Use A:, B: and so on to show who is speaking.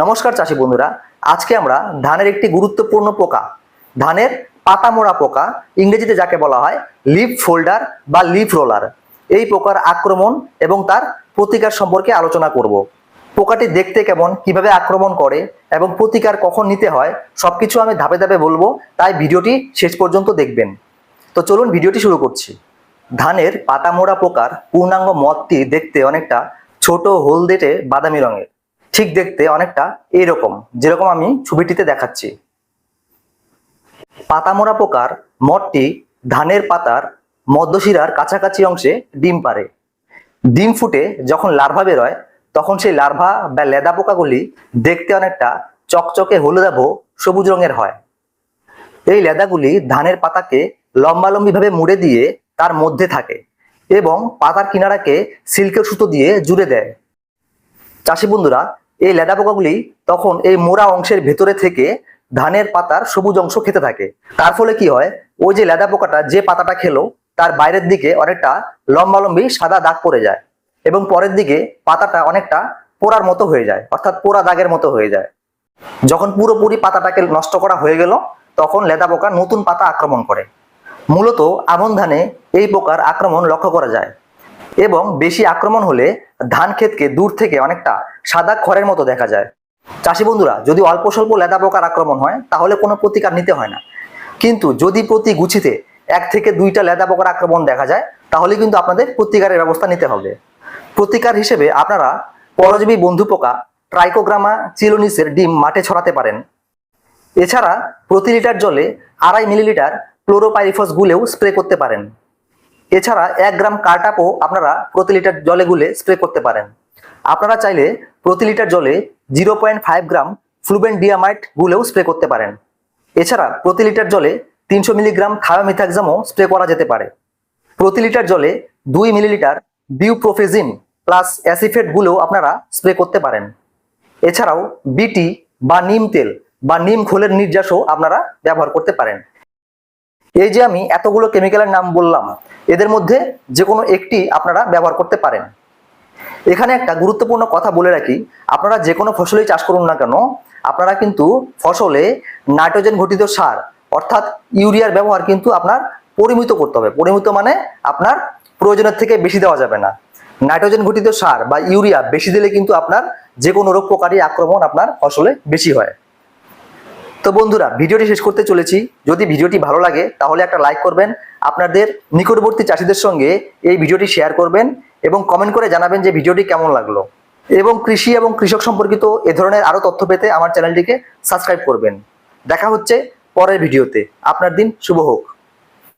A: নমস্কার চাষি বন্ধুরা। আজকে আমরা ধানের একটি গুরুত্বপূর্ণ পোকা, ধানের পাতা মোড়া পোকা, ইংরেজিতে যাকে বলা হয় লিফ ফোল্ডার বা লিফ রোলার। এই পোকার আক্রমণ এবং তার প্রতিকার সম্পর্কে আলোচনা করব। পোকাটি দেখতে কেমন, কীভাবে আক্রমণ করে এবং প্রতিকার কখন নিতে হয়, সবকিছু আমি ধাপে ধাপে বলব, তাই ভিডিওটি শেষ পর্যন্ত দেখবেন। তো চলুন ভিডিওটি শুরু করছি। ধানের পাতা মোড়া পোকার পূর্ণাঙ্গ মদটি দেখতে অনেকটা ছোট, হলদেটে বাদামি রঙের। ঠিক দেখতে অনেকটা এইরকম যেরকম আমি ছবিটিতে দেখাচ্ছি। পাতামোড়া পোকার মঠটি ধানের পাতার মধ্যশিরার কাছাকাছি অংশে ডিম পারে ডিম ফুটে যখন লার্ভা বেরোয়, তখন সেই লার্ভা বা লেদা পোকাগুলি দেখতে অনেকটা চকচকে হলুদাভ সবুজ রঙের হয়। এই লেদাগুলি ধানের পাতাকে লম্বালম্বিভাবে মুড়ে দিয়ে তার মধ্যে থাকে এবং পাতার কিনারাকে সিল্কের সুতো দিয়ে জুড়ে দেয়। চাষি বন্ধুরা, এই লেদা পোকাগুলি তখন এই মোড়া অংশের ভেতরে থেকে ধানের পাতার সবুজ অংশ খেতে থাকে। তার ফলে কি হয়, ওই যে লেদা পোকাটা যে পাতাটা খেলো, তার বাইরের দিকে অনেকটা লম্বালম্বি সাদা দাগ পড়ে যায় এবং পরের দিকে পাতাটা অনেকটা পোড়ার মতো হয়ে যায়, অর্থাৎ পোড়া দাগের মতো হয়ে যায়। যখন পুরোপুরি পাতাটাকে নষ্ট করা হয়ে গেল, তখন লেদা পোকা নতুন পাতা আক্রমণ করে। মূলত আমন ধানে এই পোকার আক্রমণ লক্ষ্য করা যায়। এবং বেশি আক্রমণ হলে ধান ক্ষেতকে দূর থেকে অনেকটা সাদা খড়ের মতো দেখা যায়। চাষি বন্ধুরা, যদি অল্প স্বল্প লেদা পোকার আক্রমণ হয়, তাহলে কোনো প্রতিকার নিতে হয় না। কিন্তু যদি প্রতি গুছিতে এক থেকে দুইটা লেদা পোকার আক্রমণ দেখা যায়, তাহলে কিন্তু আপনাদের প্রতিকারের ব্যবস্থা নিতে হবে। প্রতিকার হিসেবে আপনারা পরজীবী বন্ধু পোকা, ট্রাইকোগ্রামা, চিলোনিসের ডিম মাঠে ছড়াতে পারেন। এছাড়া প্রতি লিটার জলে আড়াই মিলিলিটার ক্লোরোপাইরিফস গুলেও স্প্রে করতে পারেন। এছাড়া এক গ্রাম কার্টাপও আপনারা প্রতি লিটার জলে গুলে স্প্রে করতে পারেন। আপনারা চাইলে প্রতি লিটার জলে zero point five gram flubendiamide গুলেও spray করতে পারেন। এছাড়া প্রতি লিটার জলে তিনশো মিলিগ্রাম থায়োমিথাক্সামও স্প্রে করা যেতে পারে। প্রতি লিটার জলে দুই মিলিলিটার বিউপ্রোফেজিন প্লাস অ্যাসিফেট গুলেও আপনারা স্প্রে করতে পারেন। এছাড়াও বিটি বা নিম তেল বা নিম খোলের নির্যাসও আপনারা ব্যবহার করতে পারেন। এই যে আমি এতগুলো কেমিক্যালের নাম বললাম, এদের মধ্যে যে কোনো একটি আপনারা ব্যবহার করতে পারেন। এখানে একটা গুরুত্বপূর্ণ কথা বলে রাখি, আপনারা যে কোনো ফসলই চাষ করুন না কেন, আপনারা কিন্তু ফসলে নাইট্রোজেন ঘটিত সার, অর্থাৎ ইউরিয়ার ব্যবহার কিন্তু আপনার পরিমিত করতে হবে। পরিমিত মানে আপনার প্রয়োজনের থেকে বেশি দেওয়া যাবে না। নাইট্রোজেন ঘটিত সার বা ইউরিয়া বেশি দিলে কিন্তু আপনার যে কোনো রোগ পোকারই আক্রমণ আপনার ফসলে বেশি হয়। তো বন্ধুরা, ভিডিওটি শেষ করতে চলেছি। যদি ভিডিওটি ভালো লাগে, তাহলে একটা লাইক করবেন। আপনাদের নিকটবর্তী চাষিদের সঙ্গে এই ভিডিওটি শেয়ার করবেন এবং কমেন্ট করে জানাবেন যে ভিডিওটি কেমন লাগল। এবং কৃষি এবং কৃষক সম্পর্কিত এ ধরনের আরও তথ্য পেতে আমার চ্যানেলটিকে সাবস্ক্রাইব করবেন। দেখা হচ্ছে পরের ভিডিওতে। আপনার দিন শুভ হোক।